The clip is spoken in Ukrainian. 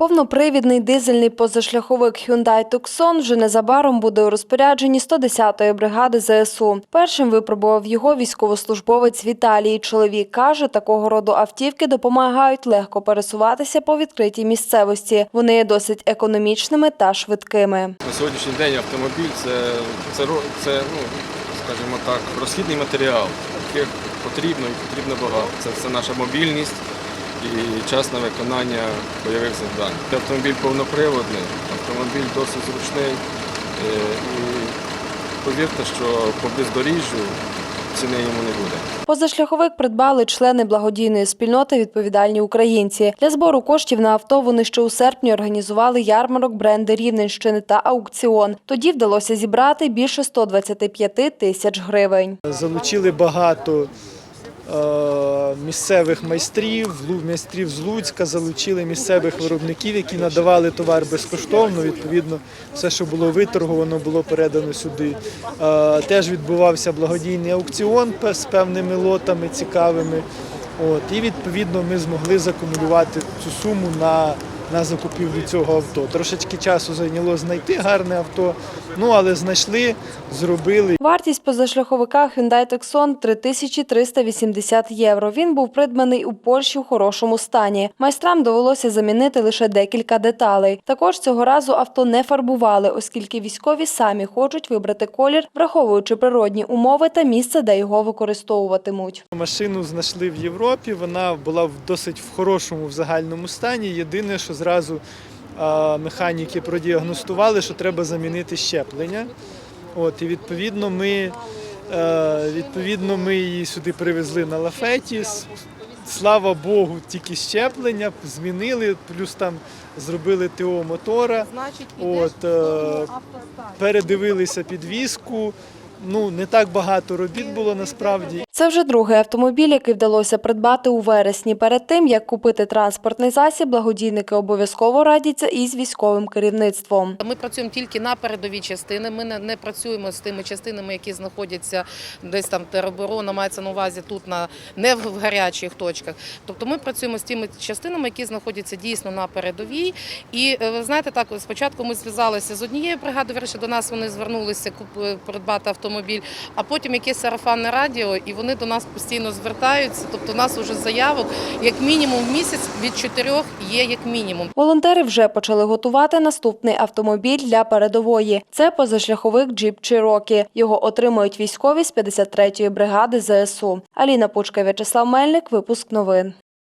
Повнопривідний дизельний позашляховик Hyundai Tucson вже незабаром буде у розпорядженні 110-ї бригади ЗСУ. Першим випробував його військовослужбовець Віталій. Чоловік каже, такого роду автівки допомагають легко пересуватися по відкритій місцевості. Вони є досить економічними та швидкими. На сьогоднішній день автомобіль це, це, це ну, скажімо так, розхідний матеріал, яких потрібно і потрібно багато. Це, це наша мобільність і час на виконання бойових завдань. Автомобіль повноприводний, автомобіль досить зручний. е, І повірте, що по бездоріжжю ціни йому не буде. Позашляховик придбали члени благодійної спільноти «Відповідальні українці». Для збору коштів на авто вони ще у серпні організували ярмарок бренди Рівненщини та аукціон. Тоді вдалося зібрати більше 125 тисяч гривень. Залучили багато е, місцевих майстрів, майстрів з Луцька, залучили місцевих виробників, які надавали товар безкоштовно. Відповідно, все, що було виторговано, було передано сюди. Теж відбувався благодійний аукціон з певними лотами цікавими. От, і відповідно ми змогли закумулювати цю суму на, на закупівлю цього авто. Трошечки часу зайняло знайти гарне авто, ну але знайшли, зробили. Вартість позашляховика Hyundai Tucson – 3380 євро. Він був придбаний у Польщі у хорошому стані. Майстрам довелося замінити лише декілька деталей. Також цього разу авто не фарбували, оскільки військові самі хочуть вибрати колір, враховуючи природні умови та місце, де його використовуватимуть. Машину знайшли в Європі, вона була в досить в хорошому в загальному стані. Єдине, що зразу механіки продіагностували, що треба замінити щеплення. От, і відповідно ми, е, відповідно, ми її сюди привезли на лафеті. Слава Богу, тільки щеплення змінили, плюс там зробили ТО мотора. От, е, передивилися підвіску. Ну, не так багато робіт було насправді. Це вже другий автомобіль, який вдалося придбати у вересні. Перед тим, як купити транспортний засіб, благодійники обов'язково радяться із військовим керівництвом. Ми працюємо тільки на передовій частини. Ми не, не працюємо з тими частинами, які знаходяться десь там тероборона, мається на увазі тут на не в гарячих точках. Тобто ми працюємо з тими частинами, які знаходяться дійсно на передовій. І е, ви знаєте, так спочатку ми зв'язалися з однією бригадою, вірніше до нас вони звернулися куп- придбати автомобіль, а потім якесь сарафанне радіо, і вони до нас постійно звертаються. Тобто, у нас уже заявок як мінімум місяць від чотирьох є як мінімум. Волонтери вже почали готувати наступний автомобіль для передової. Це позашляховик джіп Чирокі. Його отримують військові з 53-ї бригади ЗСУ. Аліна Пучка, В'ячеслав Мельник. Випуск новин.